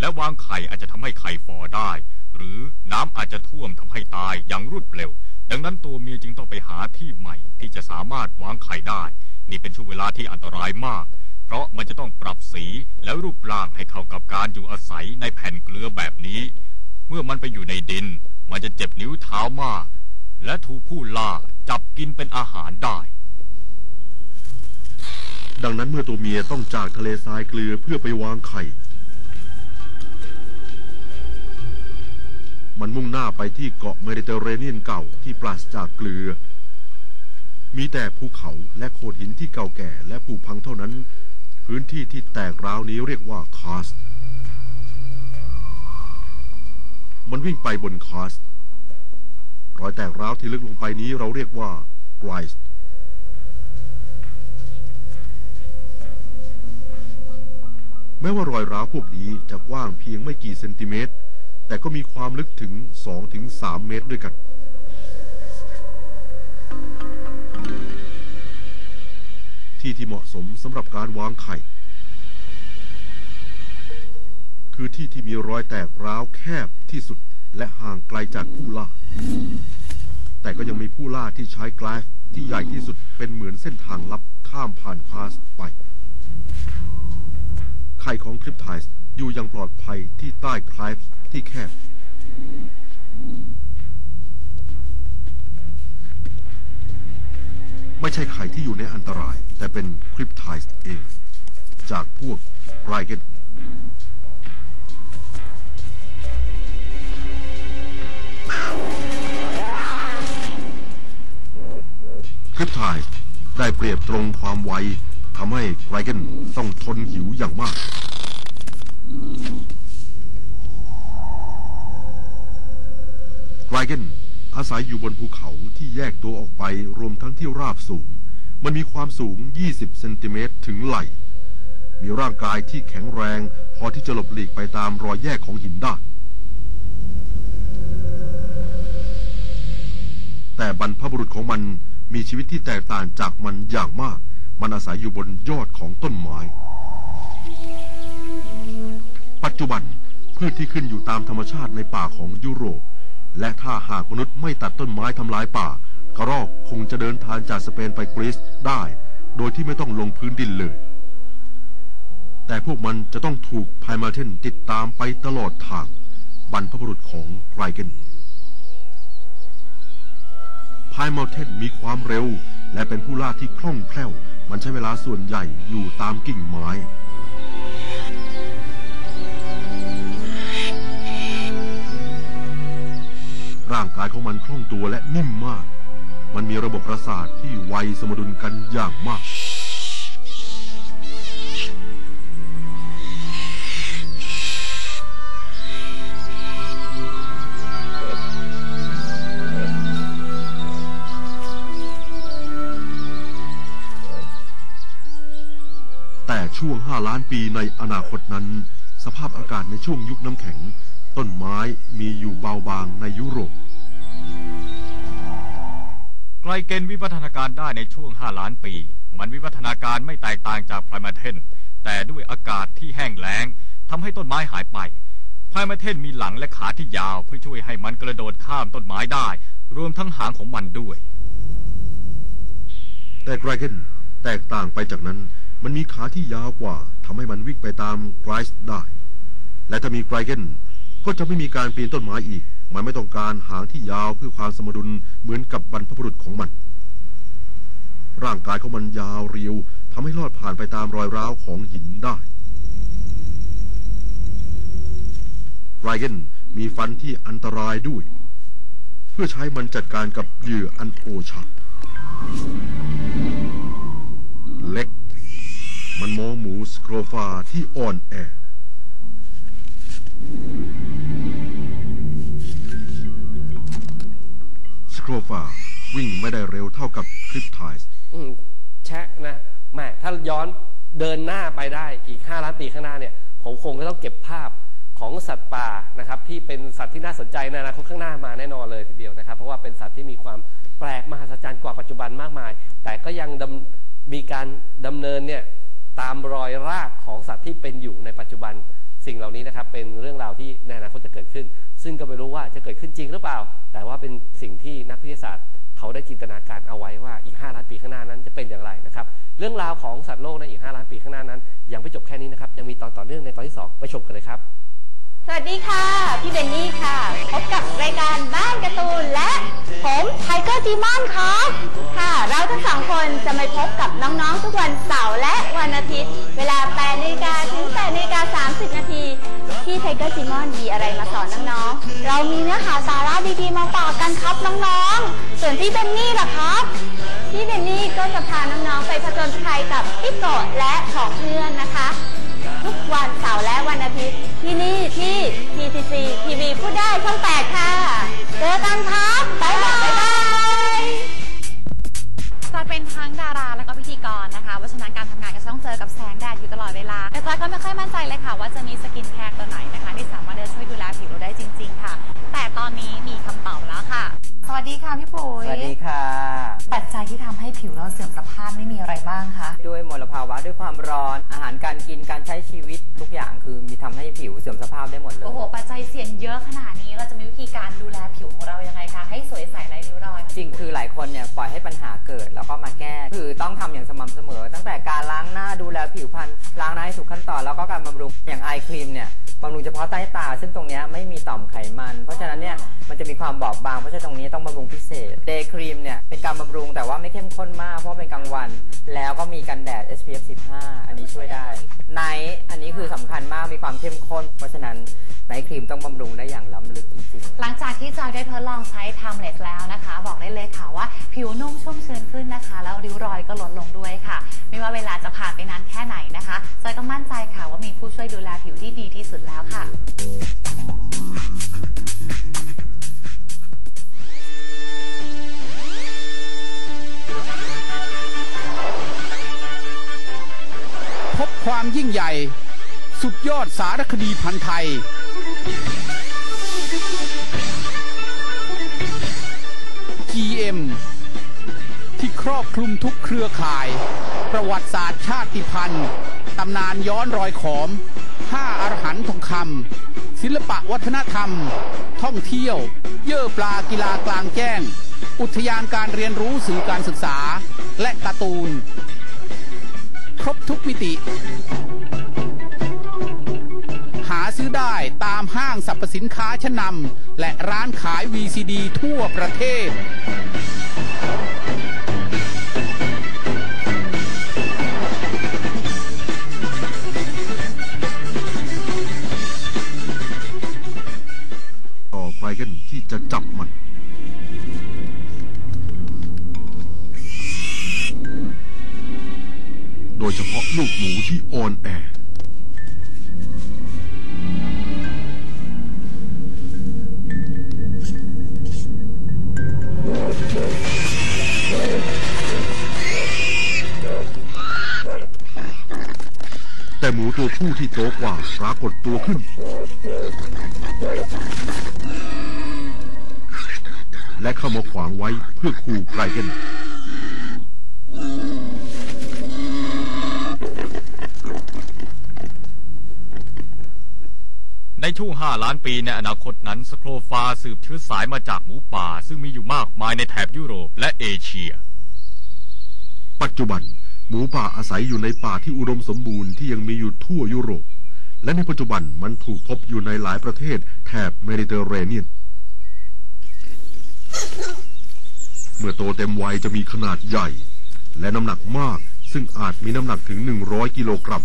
และวางไข่อาจจะทำให้ไข่ฟอได้ หรือน้ำอาจจะท่วมทำให้ตายอย่างรวดเร็ว ดังนั้นตัวเมียจึงต้องไปหาที่ใหม่ที่จะสามารถวางไข่ได้ นี่เป็นช่วงเวลาที่อันตรายมาก เพราะมันจะต้องปรับสีและรูปร่างให้เข้ากับการอยู่อาศัยในแผ่นเกลือแบบนี้ เมื่อมันไปอยู่ในดิน มันจะเจ็บนิ้วเท้ามาก และถูกผู้ล่าจับกินเป็นอาหารได้ดังนั้นเมื่อตัวเมียต้องจากทะเลทรายเกลือเพื่อไปวางไข่ มันมุ่งหน้าไปที่เกาะเมดิเตอร์เรเนียนเก่าที่ปราศจากเกลือ มีแต่ภูเขาและโขดหินที่เก่าแก่และผุพังเท่านั้น พื้นที่ที่แตกร้าวนี้เรียกว่าคาส มันวิ่งไปบนคาส รอยแตกร้าวที่ลึกลงไปนี้เราเรียกว่าไกรส์แม้ว่ารอยร้าวพวกนี้จะกว้างเพียงไม่กี่เซนติเมตร แต่ก็มีความลึกถึง2-3เมตรด้วยกัน ที่ที่เหมาะสมสำหรับการวางไข่ คือที่ที่มีรอยแตกร้าวแคบที่สุดและห่างไกลจากผู้ล่า แต่ก็ยังมีผู้ล่าที่ใช้กลาฟที่ใหญ่ที่สุดเป็นเหมือนเส้นทางลับข้ามผ่านคลาสไป ไข่ของคลิปไทส์อยู่อยังปลอดภัยที่ใต้คลายที่แคบ ไม่ใช่ไข่ที่อยู่ในอันตราย แต่เป็นคลิปไทส์เอง จากพวกไรเกนคลิปไทส์ได้เปรียบตรงความไว ทำให้ไกรเกนต้องทนหิวอย่างมาก ไกรเกนอาศัยอยู่บนภูเขาที่แยกตัวออกไปรวมทั้งที่ราบสูง มันมีความสูง 20 เซนติเมตรถึงไหล่ มีร่างกายที่แข็งแรง พอที่จะหลบหลีกไปตามรอยแยกของหินได้ แต่บรรพบุรุษของมันมีชีวิตที่แตกต่างจากมันอย่างมาก มันอาศัยอยู่บนยอดของต้นไม้ ปัจจุบันพืชที่ขึ้นอยู่ตามธรรมชาติในป่าของยุโรป และถ้าหากมนุษย์ไม่ตัดต้นไม้ทำลายป่ากระรอกคงจะเดินทางจากสเปนไปกรีซได้ โดยที่ไม่ต้องลงพื้นดินเลย แต่พวกมันจะต้องถูกไพมาเทนติดตามไปตลอดทางบรรพบุรุษของไกรเกน พายเมลเทนมีความเร็ว และเป็นผู้ล่าที่คล่องแคล่ว มันใช้เวลาส่วนใหญ่อยู่ตามกิ่งไม้ ร่างกายของมันคล่องตัวและนิ่มมาก มันมีระบบประสาทที่ไวสมดุลกันอย่างมาก ปีในอนาคตนั้น สภาพอากาศในช่วงยุคน้ำแข็ง ต้นไม้มีอยู่เบาบางในยุโรป ไกลเกนวิวัฒนาการได้ในช่วง 5 ล้านปี มันวิวัฒนาการไม่แตกต่างจากไพรมาเทนแต่ด้วยอากาศที่แห้งแล้งทำให้ต้นไม้หายไปไพรมาเทนมีหลังและขาที่ยาวเพื่อช่วยให้มันกระโดดข้ามต้นไม้ได้ รวมทั้งหางของมันด้วย แต่ไกรเกนแตกต่างไปจากนั้น มันมีขาที่ยาวกว่าทำให้มันวิ่งไปตามไกรส์ได้ และถ้ามีไกรเกนก็จะไม่มีการปีนต้นไม้อีก มันไม่ต้องการหางที่ยาวเพื่อความสมดุลเหมือนกับบรรพบุรุษของมัน ร่างกายของมันยาวเรียวทำให้ลอดผ่านไปตามรอยร้าวของหินได้ไรเกนมีฟันที่อันตรายด้วย เพื่อใช้มันจัดการกับเหยื่ออันโอชะ ฟาที่อ่อนแอ สโครฟาวิ่งไม่ได้เร็วเท่ากับคลิปไทส์อืมแชะนะแม่ถ้าย้อนเดินหน้าไปได้อีก 5 ล้านปีข้างหน้าเนี่ย ผมคงจะต้องเก็บภาพของสัตว์ป่านะครับ ที่เป็นสัตว์ที่น่าสนใจในอนาคตข้างหน้ามาแน่นอนเลยทีเดียวนะครับ เพราะว่าเป็นสัตว์ที่มีความแปลกมหัศจรรย์กว่าปัจจุบันมากมาย แต่ก็ยังมีการดำเนินเนี่ย ตามรอยรากของสัตว์ที่เป็นอยู่ในปัจจุบันสิ่งเหล่านี้นะครับเป็นเรื่องราวที่ในอนาคตจะเกิดขึ้น ซึ่งก็ไม่รู้ว่าจะเกิดขึ้นจริงหรือเปล่า แต่ว่าเป็นสิ่งที่นักวิทยาศาสตร์ เขาได้จินตนาการเอาไว้ว่าอีก 5 ล้านปีข้างหน้านั้นจะเป็นอย่างไรนะครับเรื่องราวของสัตว์โลกในอีก 5 ล้านปีข้างหน้านั้น ยังไม่จบแค่นี้นะครับยังมีตอนต่อเนื่องในตอนที่สองไปชมกันเลยครับ สวัสดีค่ะ พี่เบนนี่ค่ะ พบกับรายการบ้านการ์ตูนและผมไทเกอร์จีมอนครับค่ะ เราทั้งสองคนจะมาพบกับน้องๆ ทุกวันเสาร์และวันอาทิตย์ เวลา8นาฬิกาถึง8นาฬิกา30 นาทีที่ไทเกอร์จีมอนมีอะไรมาสอนน้องๆ เรามีเนื้อหาสาระดีๆ มาฝากกันครับน้องๆ ส่วนพี่เบนนี่ล่ะครับ พี่เบนนี่ก็จะพาน้องๆ ไปผจญภัยกับพี่โกะและของเพื่อนนะคะ ทุกวันเสาร์และวันอาทิตย์ ที่นี่ที่ TTC ทีวีพูดได้ช่อง8ค่ะ เจอกันครับบ๊ายบายจอยเป็นทั้งดาราแล้วก็พิธีกรนะคะ เพราะฉะนั้นการทำงานก็จะต้องเจอกับแสงแดดอยู่ตลอดเวลาแต่จอยก็ไม่ค่อยมั่นใจเลยค่ะ ว่าจะมีสกินแคร์ตัวไหน ทำอย่างสม่ำเสมอ ตั้งแต่การล้างหน้าดูแลผิวพรรณล้างหน้าให้ถูกขั้นตอนแล้วก็การบำรุงอย่างไอครีมเนี่ยบำรุงเฉพาะใต้ตา ซึ่งตรงนี้ไม่มีต่อมไขมัน เพราะฉะนั้นเนี่ยมันจะมีความบอบบาง เพราะฉะนั้นตรงนี้ต้องบำรุงพิเศษเดย์ครีมเนี่ยเป็นการบำรุงแต่ว่าไม่เข้มข้นมาก เพราะเป็นกลางวัน แล้วก็มีกันแดด SPF 15 อันนี้ช่วยได้ไนท์อันนี้คือสำคัญมากมีความเข้มข้น เพราะฉะนั้นไนท์ครีมต้องบำรุงได้อย่างล้ำลึกจริงๆหลังจาก ที่จอยได้ทดลองใช้ Timeless แล้วนะคะ บอกได้เลยค่ะว่าผิวนุ่มชุ่มชื้นขึ้นนะคะ แล้วริ้วรอยก็ลดลงด้วยค่ะ ไม่ว่าเวลาจะผ่านไปนานแค่ไหนนะคะจอยก็มั่นใจค่ะว่ามีผู้ช่วยดูแลผิวที่ดีที่สุดแล้วค่ะพบความยิ่งใหญ่ สุดยอดสารคดีพันธ์ไทย GM ที่ครอบคลุมทุกเครือข่าย ประวัติศาสตร์ชาติพันธุ์ตำนานย้อนรอยขอมห้าอรหันต์ทองคำศิลปะวัฒนธรรม ท่องเที่ยว เย่อปลากีฬากลางแจ้ง อุทยานการเรียนรู้สื่อการศึกษา และการ์ตูน ครบทุกมิติ ได้ตามห้างสรรพสินค้าชั้นนำและร้านขาย VCD ทั่วประเทศ ต่อไกรเกนที่จะจับ แต่หมูตัวผู้ที่โตกว่าปรากฏตัวขึ้น และเข้ามาขวางไว้เพื่อขู่ไกรเกนในช่วง5ล้านปีในอนาคตนั้น สโครฟาสืบเชื้อสายมาจากหมูป่า ซึ่งมีอยู่มากมายในแถบยุโรปและเอเชีย ปัจจุบัน หมูป่าอาศัยอยู่ในป่าที่อุดมสมบูรณ์ที่ยังมีอยู่ทั่วยุโรป และในปัจจุบันมันถูกพบอยู่ในหลายประเทศแถบเมดิเตอร์เรเนียน เมื่อโตเต็มวัยจะมีขนาดใหญ่ และน้ำหนักมากซึ่งอาจมีน้ำหนักถึง 100 กิโลกรัม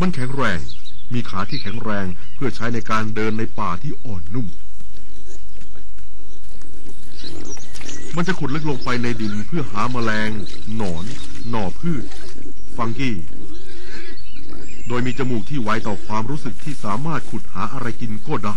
มันแข็งแรง มีขาที่แข็งแรงเพื่อใช้ในการเดินในป่าที่อ่อนนุ่ม มันจะขุดลึกลงไปในดินเพื่อหาแมลง หนอน หน่อพืช ฟังกี้ โดยมีจมูกที่ไวต่อความรู้สึกที่สามารถขุดหาอะไรกินก็ได้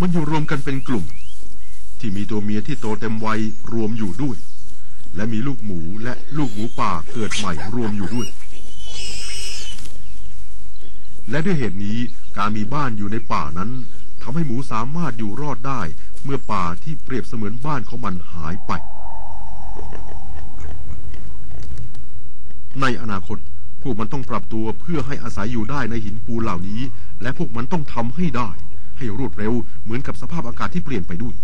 มันอยู่รวมกันเป็นกลุ่ม ที่มีตัวเมียที่โตเต็มวัยรวมอยู่ด้วย และมีลูกหมูและลูกหมูป่าเกิดใหม่รวมอยู่ด้วย และด้วยเหตุนี้การมีบ้านอยู่ในป่านั้น ทำให้หมูสามารถอยู่รอดได้ เมื่อป่าที่เปรียบเสมือนบ้านของมันหายไป ในอนาคต พวกมันต้องปรับตัวเพื่อให้อาศัยอยู่ได้ในหินปูนเหล่านี้ และพวกมันต้องทำให้ได้ ให้รวดเร็วเหมือนกับสภาพอากาศที่เปลี่ยนไปด้วย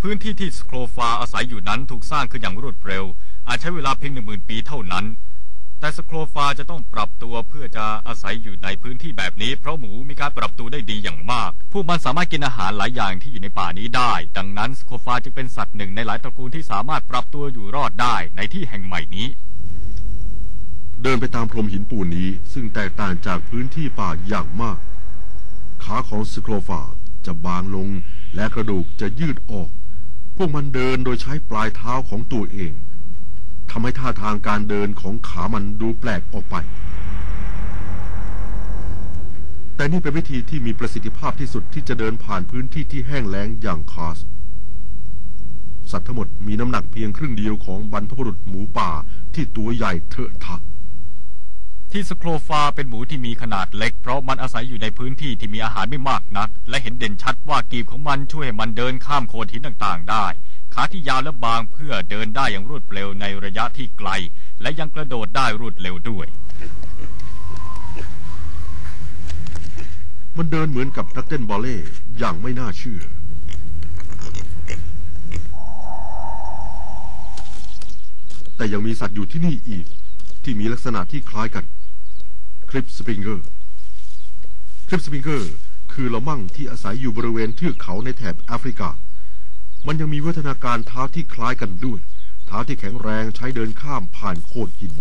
พื้นที่ที่สโครฟาอาศัยอยู่นั้นถูกสร้างขึ้นอย่างรวดเร็ว อาจใช้เวลาเพียงหนึ่งหมื่นปีเท่านั้น แต่สโครฟาจะต้องปรับตัวเพื่อจะอาศัยอยู่ในพื้นที่แบบนี้ เพราะหมูมีการปรับตัวได้ดีอย่างมาก พวกมันสามารถกินอาหารหลายอย่างที่อยู่ในป่านี้ได้ ดังนั้นสโครฟาจึงเป็นสัตว์หนึ่งในหลายตระกูลที่สามารถปรับตัวอยู่รอดได้ในที่แห่งใหม่นี้ เดินไปตามพรมหินปูนนี้ซึ่งแตกต่างจากพื้นที่ป่าอย่างมาก ขาของสโครฟาจะบางลงและกระดูกจะยืดออก พวกมันเดินโดยใช้ปลายเท้าของตัวเอง ทำให้ท่าทางการเดินของขามันดูแปลกออกไป แต่นี่เป็นวิธีที่มีประสิทธิภาพที่สุดที่จะเดินผ่านพื้นที่ที่แห้งแล้งอย่างคาส สัตว์ทั้งหมดมีน้ำหนักเพียงครึ่งเดียวของบรรพบุรุษหมูป่าที่ตัวใหญ่เถอะทะที่สโครฟาเป็นหมูที่มีขนาดเล็ก เพราะมันอาศัยอยู่ในพื้นที่ที่มีอาหารไม่มากนัก และเห็นเด่นชัดว่ากีบของมันช่วยให้มันเดินข้ามโขดหินต่างๆได้ ขาที่ยาวและบางเพื่อเดินได้อย่างรวดเร็วในระยะที่ไกล และยังกระโดดได้รวดเร็วด้วย มันเดินเหมือนกับนักเต้นบอลเล่อย่างไม่น่าเชื่อ แต่ยังมีสัตว์อยู่ที่นี่อีก ที่มีลักษณะที่คล้ายกัน คลิปสปริงเกอร์ คลิปสปริงเกอร์ คือละมั่งที่อาศัยอยู่บริเวณเทือกเขาในแถบแอฟริกา มันยังมีวัฒนาการเท้าที่คล้ายกันด้วย เท้าที่แข็งแรงใช้เดินข้ามผ่านโขดหิน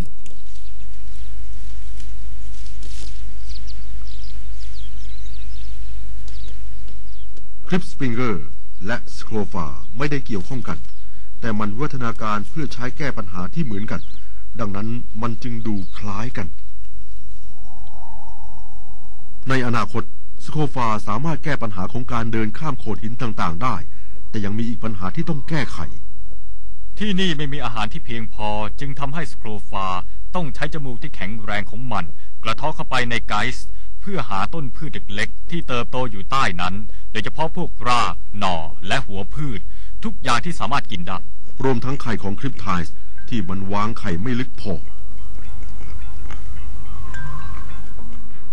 คลิปสปริงเกอร์และสโครฟาไม่ได้เกี่ยวข้องกัน แต่มันวิวัฒนาการเพื่อใช้แก้ปัญหาที่เหมือนกัน ดังนั้นมันจึงดูคล้ายกัน ในอนาคตสโคฟาสามารถแก้ปัญหาของการเดินข้ามโขดหินต่าง ๆ ได้ แต่ยังมีอีกปัญหาที่ต้องแก้ไข ที่นี่ไม่มีอาหารที่เพียงพอจึงทำให้สโครฟาต้องใช้จมูกที่แข็งแรงของมัน กระเทาะเข้าไปในไกส์เพื่อหาต้นพืชเล็กๆที่เติบโตอยู่ใต้นั้น โดยเฉพาะพวกราก หน่อ และหัวพืช ทุกอย่างที่สามารถกินได้ รวมทั้งไข่ของคริปไทส์ที่มันวางไข่ไม่ลึกพอ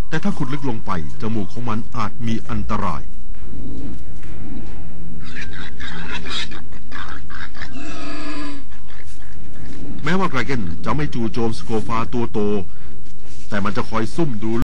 แต่ถ้าขุดลึกลงไป จมูกของมันอาจมีอันตราย แม้ว่าไกรเกนจะไม่จู่โจมสโคฟาตัวโต แต่มันจะคอยซุ่มดู